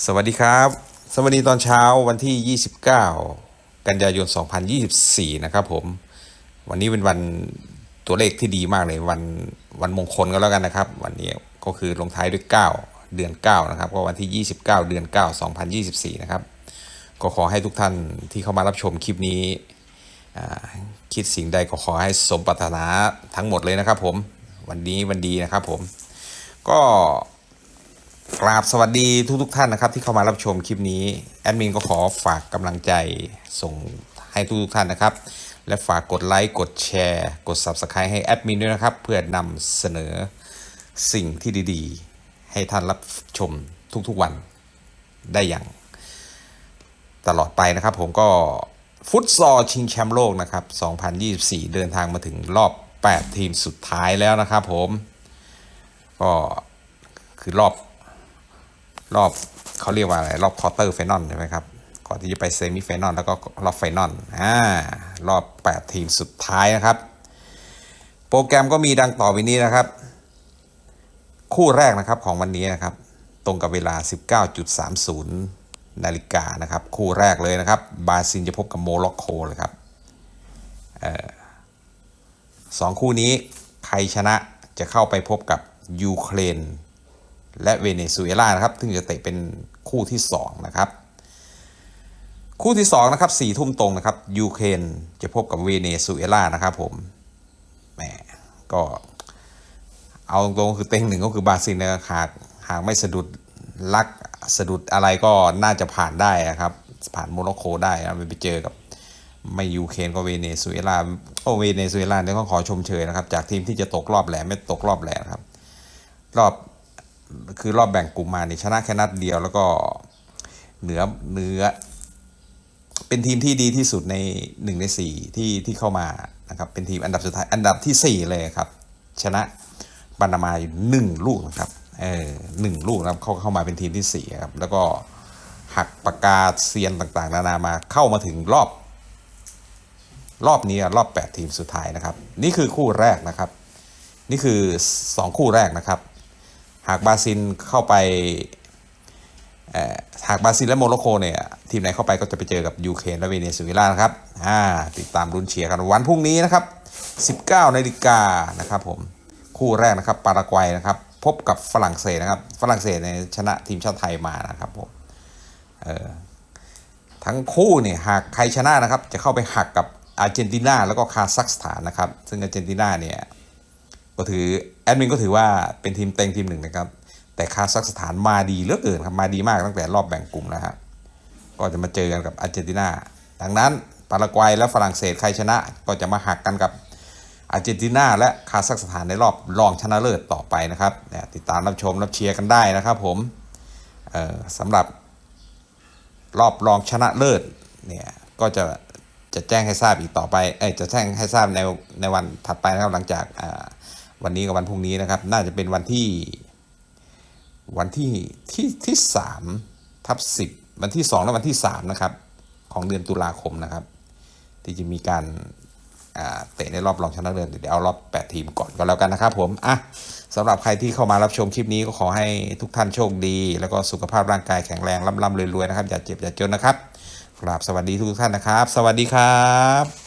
สวัสดีครับ สวัสดีตอนเช้าวันที่ 29 กันยายน 2024 นะครับผม วันนี้เป็นวันตัวเลขที่ดีมากเลยวันวันมงคลก็แล้วกันนะครับ วันนี้ก็คือลงท้ายด้วย 9 เดือน 9 นะครับ ก็วันที่ 29 เดือน 9 2024 นะครับ ก็ขอให้ทุกท่านที่เข้ามารับชมคลิปนี้ คิดสิ่งใดก็ขอให้สมปรารถนาทั้งหมดเลยนะครับผม วันนี้วันดีนะครับผม ก็ กราบสวัสดีทุกทกท่านนะครับ ที่เข้ามารับชมคลิปนี้ แอดมินก็ขอฝากกำลังใจส่งให้ทุกทกท่านนะครับ และฝากกดไลค์ กดแชร์ กด Subscribe ให้แอดมินด้วยนะครับ เพื่อนำเสนอสิ่งที่ดีๆ ให้ท่านรับชมทุกๆวันได้อย่าง ตลอดไปนะครับ ผมก็ฟุตซอลชิงแชมป์โลกนะครับ 2024 เดินทางมาถึงรอบ 8 ทีมสุดท้ายแล้วนะครับผม ก็คือรอบ รอบเขาเรียกว่าอะไร รอบควอเตอร์ไฟนอลใช่ไหมครับก่อนที่จะไปเซมิไฟนอลแล้วก็รอบไฟนอลอ่ารอบ 8 ทีมสุดท้ายนะครับ โปรแกรมก็มีดังต่อไปนี้นะครับ คู่แรกนะครับของวันนี้นะครับ ตรงกับเวลา 19.30 นาฬิกานะครับ คู่แรกเลยนะครับ บาซิลจะพบกับโมร็อกโกเลยครับออสองคู่นี้ใครชนะจะเข้าไปพบกับยูเครน และเวเนซุเอลานะครับซึ่งจะเตะเป็นคู่ที่ 2 นะครับ คู่ที่ 2 นะครับสี่ทุ่มตรงนะครับยูเครนจะพบกับเวเนซุเอลานะครับผมแหมก็เอาตรงๆคือเต็งหนึ่งก็คือบราซิลนะครับหากหากไม่สะดุดลักสะดุดอะไรก็น่าจะผ่านได้นะครับ ผ่านโมร็อกโกได้นะไปเจอกับไม่ยูเครนก็เวเนซุเอลาโอเวเนซุเอลาเนี่ยต้องขอชมเชยนะครับ จากทีมที่จะตกรอบแหลมไม่ตกรอบแหลมนะครับ รอบ คือรอบแบ่งกลุ่มมาเนี่ยชนะแค่นัดเดียวแล้วก็เหนือเหนือ เป็นทีมที่ดีที่สุดในหนึ่งในสี่ที่ที่เข้ามานะครับเป็นทีมอันดับสุดท้ายอันดับที่สี่เลยครับ ชนะปานามาอยู่หนึ่งลูกนะครับเออหนึ่งลูกนะครับเขาเข้ามาเป็นทีมที่สี่ครับแล้วก็หักปากกาเซียนต่างๆ นานามาเข้ามาถึงรอบ รอบนี้รอบ 8 ทีมสุดท้ายนะครับ นี่คือคู่แรกนะครับ นี่คือ 2 คู่แรกนะครับ หากบราซิลเข้าไปหากบราซิลและโมร็อกโกเนี่ยทีมไหนเข้าไปก็จะไปเจอกับยูเครนและเวเนซุเอลานะครับติดตามรุนเชียร์กันวันพรุ่งนี้นะครับ 19นาฬิกานะครับผมคู่แรกนะครับปารากวัยนะครับ พบกับฝรั่งเศสนะครับ ฝรั่งเศสในชนะทีมชาติไทยมานะครับผมทั้งคู่เนี่ยหากใครชนะนะครับ จะเข้าไปหักกับอาร์เจนตินาแล้วก็คาซัคสถานนะครับ ซึ่งอาร์เจนตินาเนี่ย ก็ถือแอดมินก็ถือว่าเป็นทีมเต็งทีมหนึ่งนะครับ แต่คาซัคสถานมาดีเหลือเกินครับมาดีมากตั้งแต่รอบแบ่งกลุ่มแล้วครับก็จะมาเจอกันกับอาร์เจนตินาดังนั้นปารากวัยและฝรั่งเศสใครชนะ ก็จะมาหักกันกับอาร์เจนตินาและคาซัคสถานในรอบรองชนะเลิศต่อไปนะครับเนี่ยติดตามรับชมรับเชียร์กันได้นะครับผมสำหรับรอบรองชนะเลิศเนี่ยก็จะจะแจ้งให้ทราบอีกต่อไปเอ้จะแจ้งให้ทราบในในวันถัดไปนะครับหลังจากอ วันนี้กับวันพรุ่งนี้นะครับ น่าจะเป็นวันที่ วันที่ที่ที่สามทับสิบวันที่สองและวันที่สามนะครับ ของเดือนตุลาคมนะครับ ที่จะมีการเตะในรอบรองชนะเลิศเดี๋ยวเอารอบ 8 ทีมก่อนก็แล้วกันนะครับผมอะสำหรับใครที่เข้ามารับชมคลิปนี้ก็ขอให้ทุกท่านโชคดี แล้วก็สุขภาพร่างกายแข็งแรงร่ำๆรวยๆนะครับ อย่าเจ็บอย่าจนนะครับกราบสวัสดีทุกท่านนะครับ สวัสดีครับ